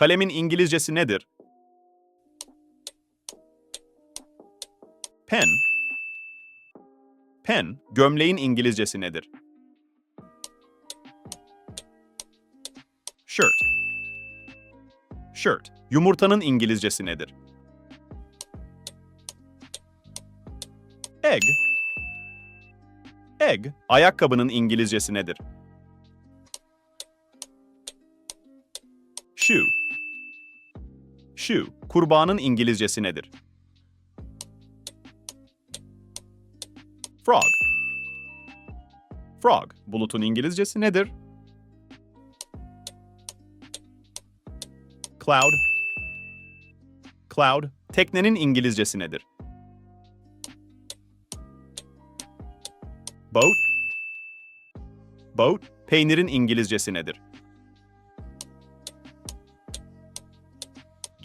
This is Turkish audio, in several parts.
Kalemin İngilizcesi nedir? Pen. Pen, gömleğin İngilizcesi nedir? Shirt. Shirt, yumurtanın İngilizcesi nedir? Egg. Egg, ayakkabının İngilizcesi nedir? Shoe. Shoe, kurbağanın İngilizcesi nedir? Frog. Frog, bulutun İngilizcesi nedir? Cloud. Cloud, teknenin İngilizcesi nedir? Boat. Boat, peynirin İngilizcesi nedir?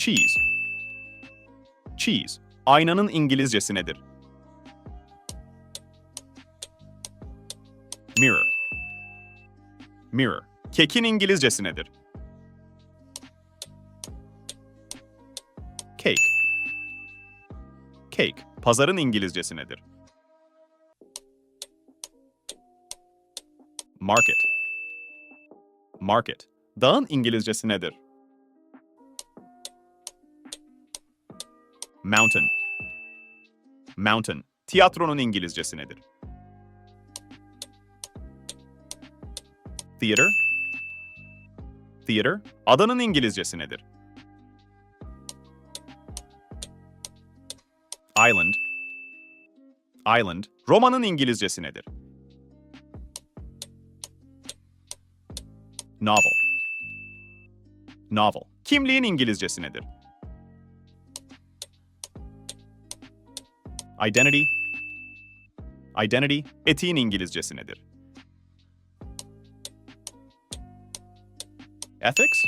Cheese. Cheese, aynanın İngilizcesi nedir? Mirror. Mirror, kekin İngilizcesi nedir? Cake. Cake, pazarın İngilizcesi nedir? Market. Market, dağın İngilizcesi nedir? Mountain. Mountain, tiyatronun İngilizcesi nedir? Theater. Theater, adanın İngilizcesi nedir? Island. Island, Roma'nın İngilizcesi nedir? Novel. Novel, kimliğin İngilizcesi nedir? Identity. Identity, etiğin İngilizcesi nedir? Ethics.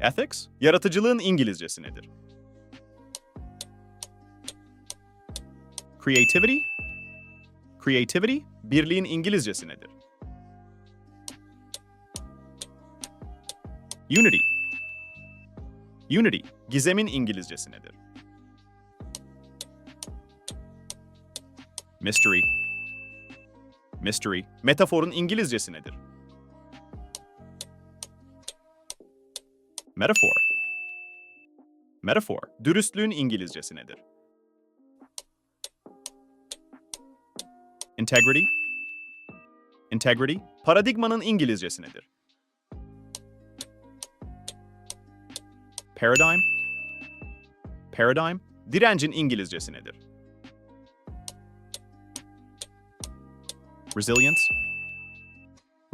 Ethics, yaratıcılığın İngilizcesi nedir? Creativity. Creativity, birliğin İngilizcesi nedir? Unity. Unity, gizemin İngilizcesi nedir? Mystery. Mystery, metaforun İngilizcesi nedir? Metaphor. Metaphor, dürüstlüğün İngilizcesi nedir? Integrity. Integrity, paradigmanın İngilizcesi nedir? Paradigm. Paradigm, direncin İngilizcesi nedir? Resilience.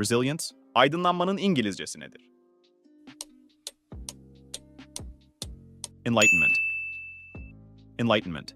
Resilience, aydınlanmanın İngilizcesi nedir? Enlightenment. Enlightenment,